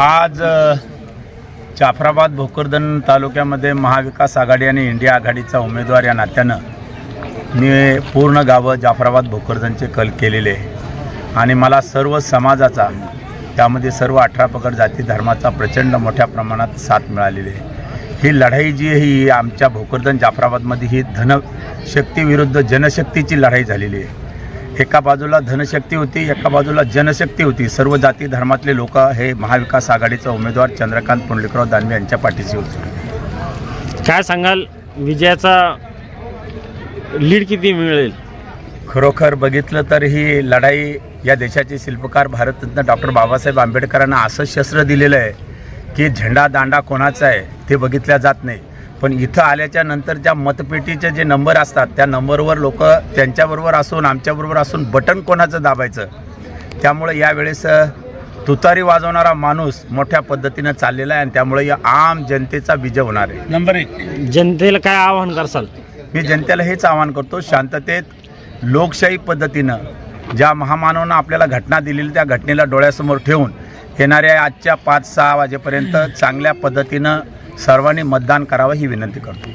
आज जाफराबाद भोकरदन तालुक्यामध्ये महाविकास आघाडी आणि इंडिया आघाडीचा उमेदवार या नात्यानं मी पूर्ण गावं जाफराबाद भोकरदनचे कल केलेले आहे. आणि मला सर्व समाजाचा त्यामध्ये सर्व अठरा पगड जाती धर्माचा प्रचंड मोठ्या प्रमाणात साथ मिळालेली आहे. ही लढाई जी ही आमच्या भोकरदन जाफराबादमध्ये ही धनशक्तीविरुद्ध जनशक्तीची लढाई झालेली आहे. एका बाजूला धनशक्ती होती एका बाजूला जनशक्ती होती. सर्व जाती धर्मातले लोक हे महाविकास आघाडीचा उमेदवार चंद्रकांत पुंडलिकराव दानवे यांच्या पाठीशी होते. काय सांगाल? विजयाचा लीड किती मिळेल? खरोखर बघितलं तर ही लढाई या देशाचे शिल्पकार भारतरत्न डॉक्टर बाबासाहेब आंबेडकरांना असं शस्त्र दिलेलं आहे की झेंडा दांडा कोणाचा आहे ते बघितल्या जात नाही. पण इथं आल्याच्यानंतर ज्या मतपेटीचे जे नंबर असतात त्या नंबरवर लोक त्यांच्याबरोबर असून आमच्याबरोबर असून बटन कोणाचं दाबायचं? त्यामुळे यावेळेस तुतारी वाजवणारा माणूस मोठ्या पद्धतीनं चाललेला आहे आणि त्यामुळे या आम जनतेचा विजय होणार आहे. नंबर एक. जनतेला काय आवाहन करसाल? मी जनतेला हेच आवाहन करतो शांततेत लोकशाही पद्धतीनं ज्या महामानवानं आपल्याला घटना दिलेली त्या घटनेला डोळ्यासमोर ठेवून येणाऱ्या आजच्या पाच सहा वाजेपर्यंत चांगल्या पद्धतीनं सर्वांनी मतदान करावं ही विनंती करतो.